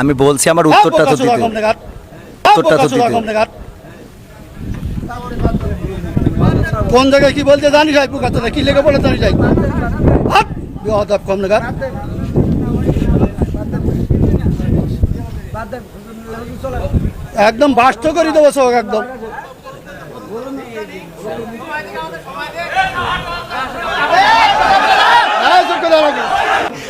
আমি বলছি আমার উত্তরটা তো দিতে। উত্তরটা তো দিতে। কোন জায়গায় কি বলতে জানি যাই পুকাতে কি লেগে বলে জানি যাই বেহাদাব কম নাগাদ একদম বাস্ত করে দেবো সব একদম।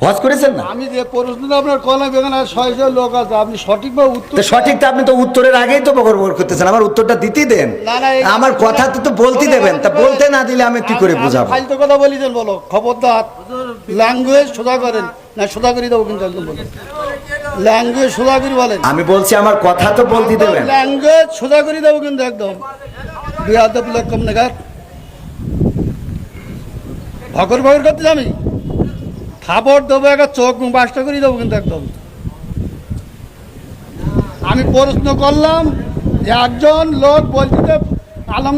হজ করেছেন না? আমি যে প্রশ্নটা আপনার কলাম এখানে ছয়শো লোক আছে আপনি সঠিকভাবে উত্তর তো সঠিকটা আপনি তো উত্তরের আগেই তো বকর বকর করতেছেন আমার উত্তরটা দিতেই দেন। আমার কথা তো তো বলতে দেবেন তা বলতে না দিলে আমি কি করে বুঝাবো? ফাইলতে কথা বলিছেন বলো খবরদার। ল্যাঙ্গুয়েজ সোজা করেন। না সোজা করে দেবো কিন্তু একদম বলেন ল্যাঙ্গুয়েজ সোজা করে বলেন। আমি বলছি আমার কথা তো বলতে দেবেন। ল্যাঙ্গুয়েজ সোজা করে দেবো কিন্তু একদম। বিয়াদব লোক কম নাগাদ ভকর ভকর করতে আমি খাবার দেবো একটা চোখ বাসটা করে দেবো কিন্তু একদম। আমি প্রশ্ন করলাম যে একজন লোক বলছে যে আলম